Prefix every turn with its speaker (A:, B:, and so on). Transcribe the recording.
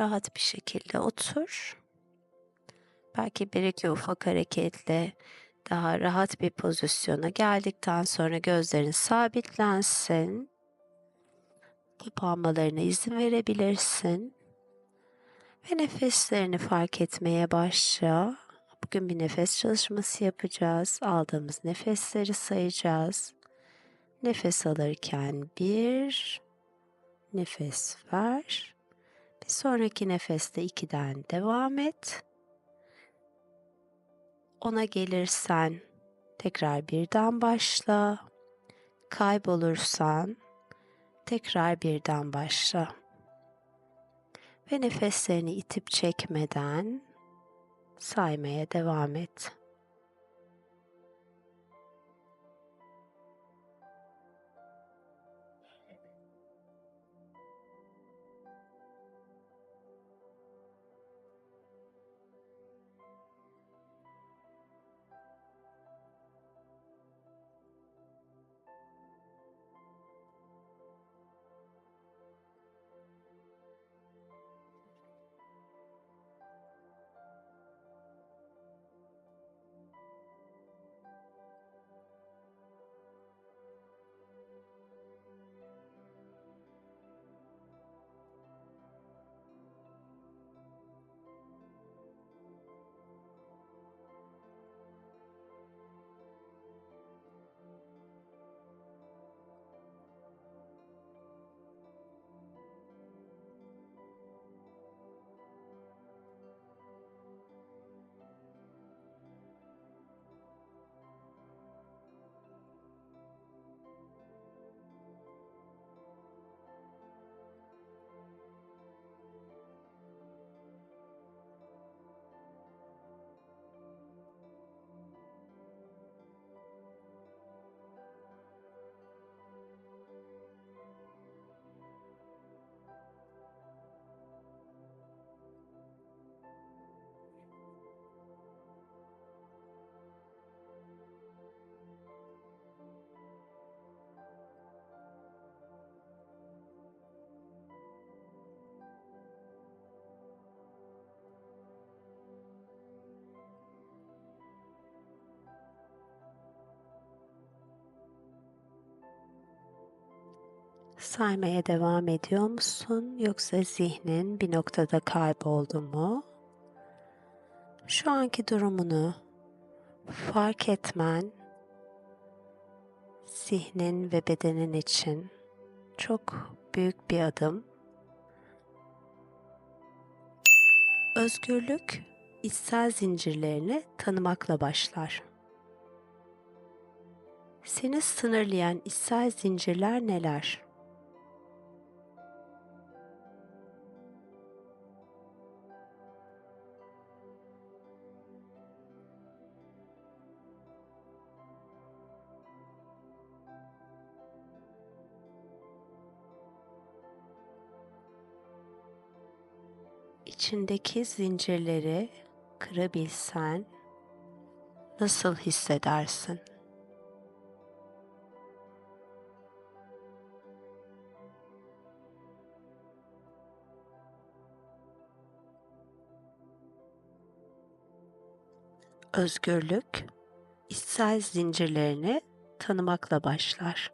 A: Rahat bir şekilde otur. Belki bir iki ufak hareketle daha rahat bir pozisyona geldikten sonra gözlerin sabitlensin. Kapanmalarına izin verebilirsin. Ve nefeslerini fark etmeye başla. Bugün bir nefes çalışması yapacağız. Aldığımız nefesleri sayacağız. Nefes alırken bir, nefes ver. Bir sonraki nefeste ikiden devam et. Ona gelirsen tekrar birden başla. Kaybolursan tekrar birden başla. Ve nefeslerini itip çekmeden saymaya devam et. Saymaya devam ediyor musun yoksa zihnin bir noktada kayboldu mu? Şu anki durumunu fark etmen zihnin ve bedenin için çok büyük bir adım. Özgürlük içsel zincirlerini tanımakla başlar. Seni sınırlayan içsel zincirler neler? İçindeki zincirleri kırabilsen nasıl hissedersin? Özgürlük içsel zincirlerini tanımakla başlar.